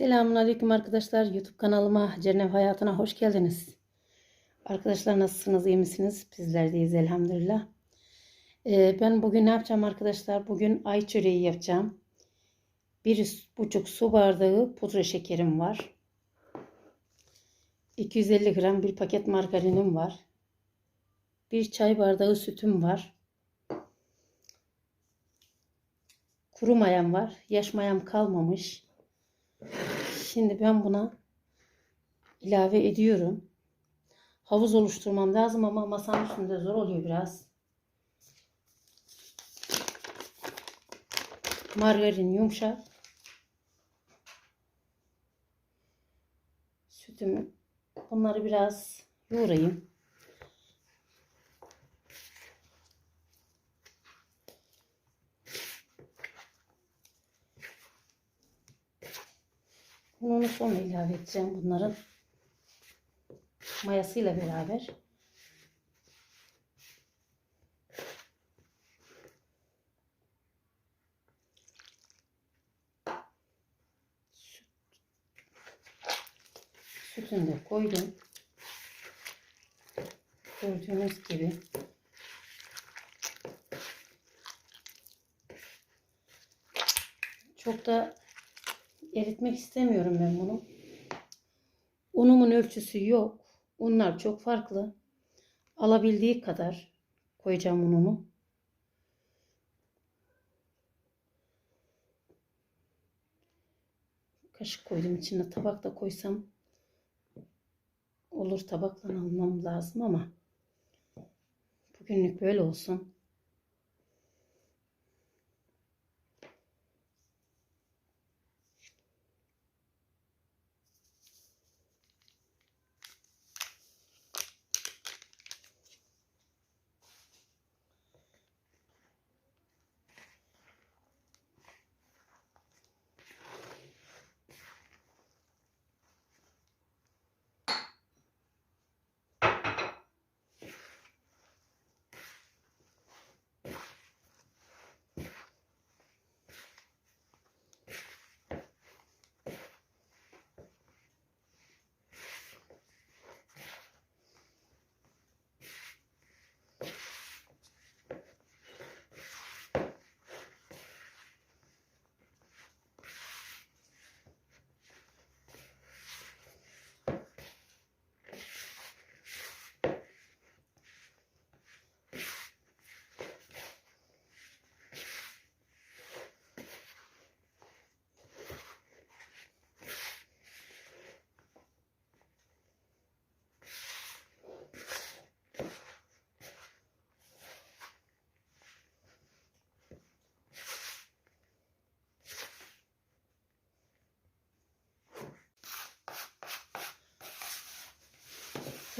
Selamünaleyküm arkadaşlar. YouTube kanalıma Cennet Hayatı'na hoş geldiniz. Arkadaşlar nasılsınız? iyi misiniz? Bizler deyiz elhamdülillah. Ee, ben bugün ne yapacağım arkadaşlar? Bugün ay çöreği yapacağım. Bir buçuk su bardağı pudra şekerim var. 250 gram bir paket margarinim var. Bir çay bardağı sütüm var. Kuru mayam var. Yaş mayam kalmamış. Şimdi ben buna ilave ediyorum. Havuz oluşturmam lazım ama masanın üstünde zor oluyor biraz. Margarin yumuşak. Sütümü bunları biraz yoğurayım. Bunu sonra ilave edeceğim bunların mayasıyla beraber. Süt. Sütünü de koydum. Gördüğünüz gibi. Çok da eritmek istemiyorum ben bunu. Unumun ölçüsü yok. Unlar çok farklı. Alabildiği kadar koyacağım unumu. Kaşık koydum içine tabak da koysam olur tabakla almam lazım ama bugünlük böyle olsun.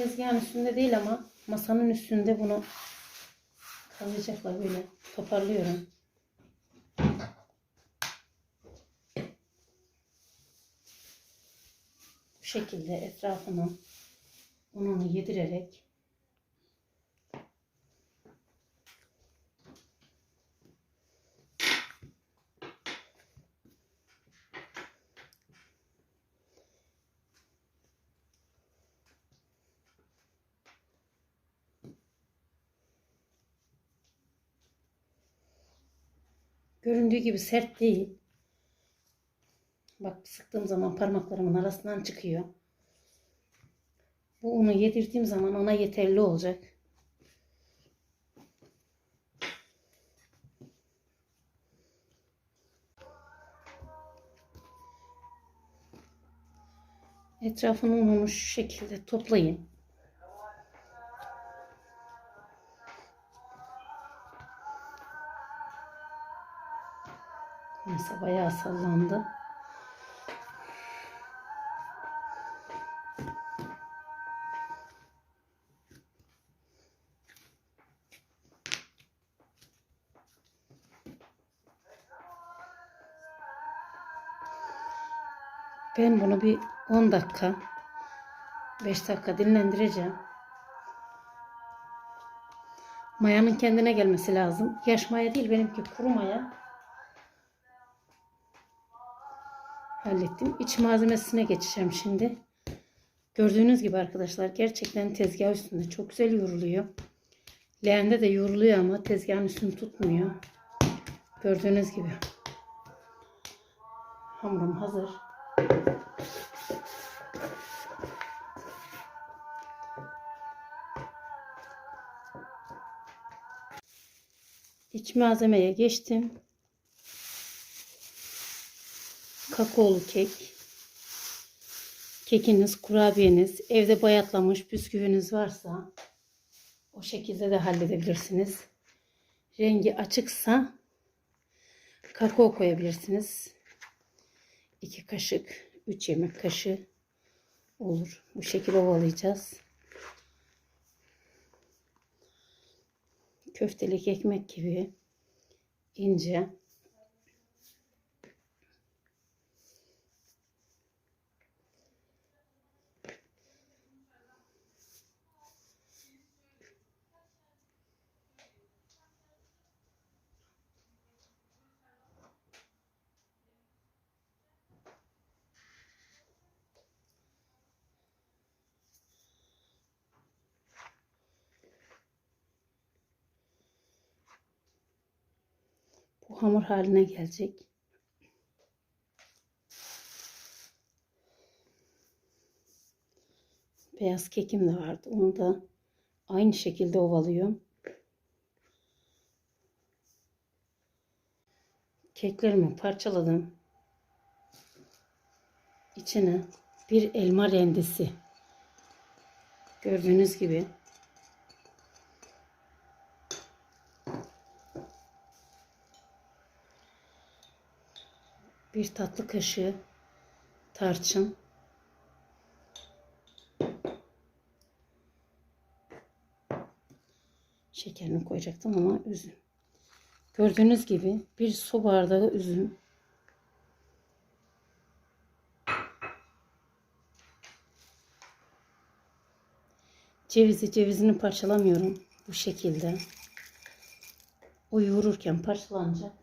Tezgahın üstünde değil ama masanın üstünde bunu kalacakla böyle toparlıyorum. Bu şekilde etrafını ununu yedirerek Göründüğü gibi sert değil. Bak sıktığım zaman parmaklarımın arasından çıkıyor. Bu unu yedirdiğim zaman ona yeterli olacak. Etrafını ununu şu şekilde toplayın. Masa bayağı sallandı. Ben bunu bir 10 dakika 5 dakika dinlendireceğim. Mayanın kendine gelmesi lazım. Yaş maya değil benimki kuru maya. Hallettim. İç malzemesine geçeceğim şimdi. Gördüğünüz gibi arkadaşlar gerçekten tezgah üstünde çok güzel yoğruluyor. Leğende de yoğruluyor ama tezgahın üstünü tutmuyor. Gördüğünüz gibi. Hamurum hazır. İç malzemeye geçtim. Kakaolu kek. Kekiniz, kurabiyeniz, evde bayatlamış bisküviniz varsa o şekilde de halledebilirsiniz. Rengi açıksa kakao koyabilirsiniz. 2 kaşık, 3 yemek kaşığı olur. Bu şekilde ovalayacağız. Köftelik ekmek gibi ince. Bu hamur haline gelecek. Beyaz kekim de vardı. Onu da aynı şekilde ovalıyorum. Keklerimi parçaladım. İçine bir elma rendesi. Gördüğünüz gibi bir tatlı kaşığı tarçın, şekerini koyacaktım ama üzüm. Gördüğünüz gibi bir su bardağı üzüm. Cevizi cevizini parçalamıyorum bu şekilde. O yoğururken parçalanacak.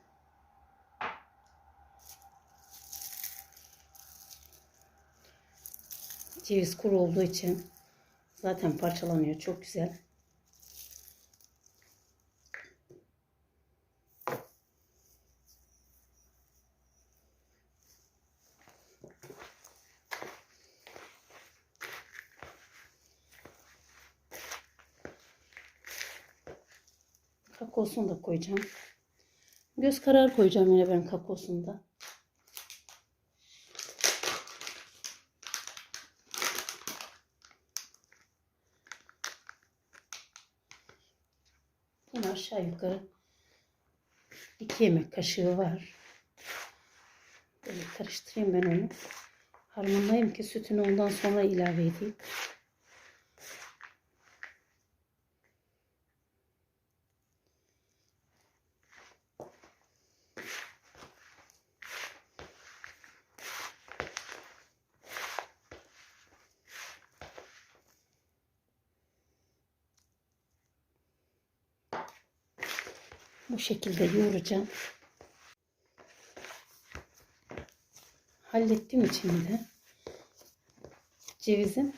Ceviz kuru olduğu için zaten parçalanıyor. Çok güzel. Kakaosunu da koyacağım. Göz kararı koyacağım yine ben kakaosunda. Yine aşağı yukarı 2 yemek kaşığı var. Böyle karıştırayım ben onu. Harmanlayayım ki sütünü ondan sonra ilave edeyim. Bu şekilde yoğuracağım. Hallettiğim için de cevizin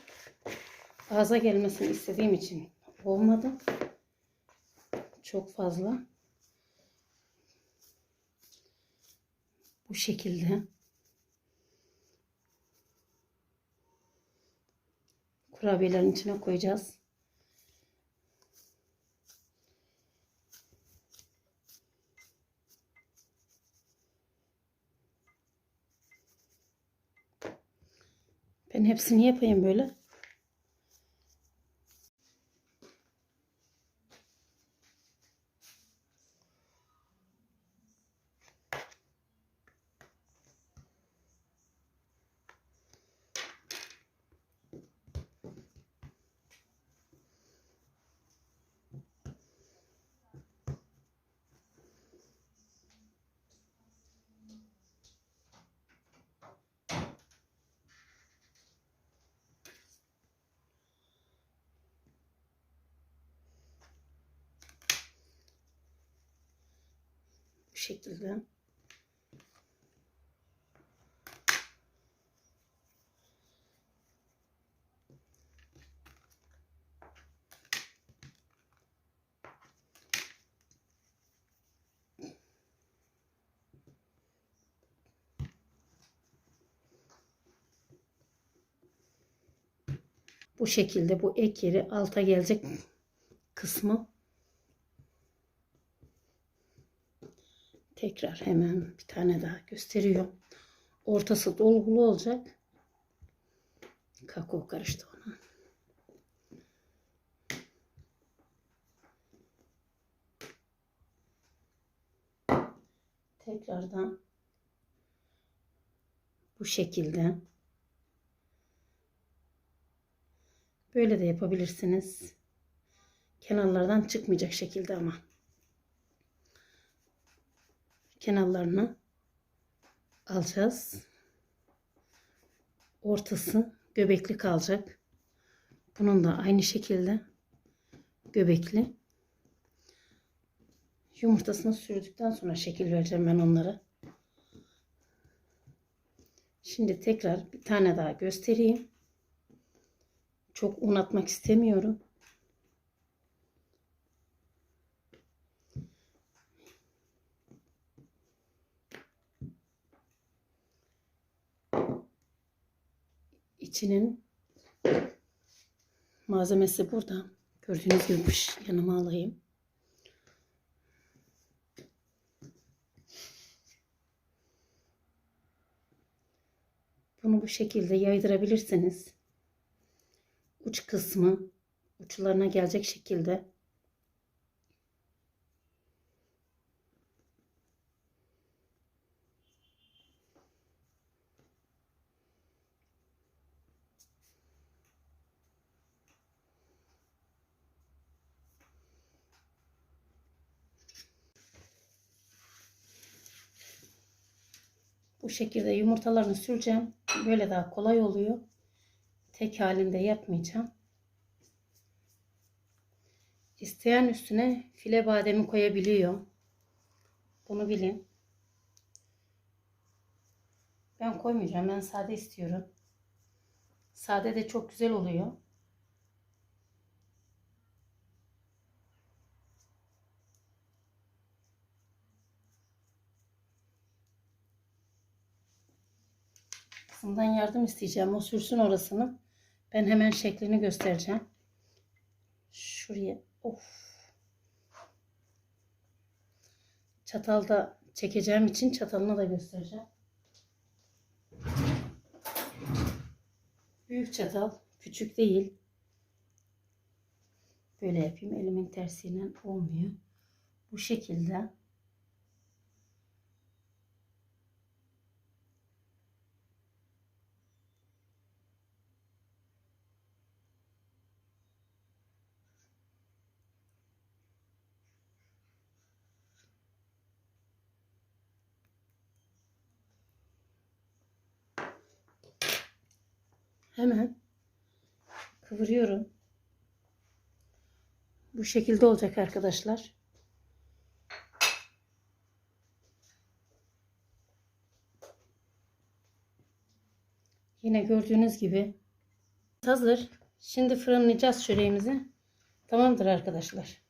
ağza gelmesini istediğim için olmadı. Çok fazla. Bu şekilde kurabiyelerin içine koyacağız. Ben hepsini yapayım böyle. şekilde. Bu şekilde bu ek yeri alta gelecek kısmı tekrar hemen bir tane daha gösteriyor. Ortası dolgulu olacak. Kakao karıştı ona. Tekrardan bu şekilde böyle de yapabilirsiniz. Kenarlardan çıkmayacak şekilde ama kenarlarını alacağız. Ortası göbekli kalacak. Bunun da aynı şekilde göbekli. Yumurtasını sürdükten sonra şekil vereceğim ben onlara. Şimdi tekrar bir tane daha göstereyim. Çok un atmak istemiyorum. İçinin malzemesi burada. Gördüğünüz gibi yanıma alayım. Bunu bu şekilde yaydırabilirsiniz. Uç kısmı uçlarına gelecek şekilde Bu şekilde yumurtalarını süreceğim. Böyle daha kolay oluyor. Tek halinde yapmayacağım. İsteyen üstüne file bademi koyabiliyor. Bunu bilin. Ben koymayacağım. Ben sade istiyorum. Sade de çok güzel oluyor. Kızımdan yardım isteyeceğim. O sürsün orasını. Ben hemen şeklini göstereceğim. Şuraya. Of. Çatalda çekeceğim için çatalını da göstereceğim. Büyük çatal. Küçük değil. Böyle yapayım. Elimin tersiyle olmuyor. Bu şekilde. Hemen kıvırıyorum. Bu şekilde olacak arkadaşlar. Yine gördüğünüz gibi hazır. Şimdi fırınlayacağız çöreğimizi. Tamamdır arkadaşlar.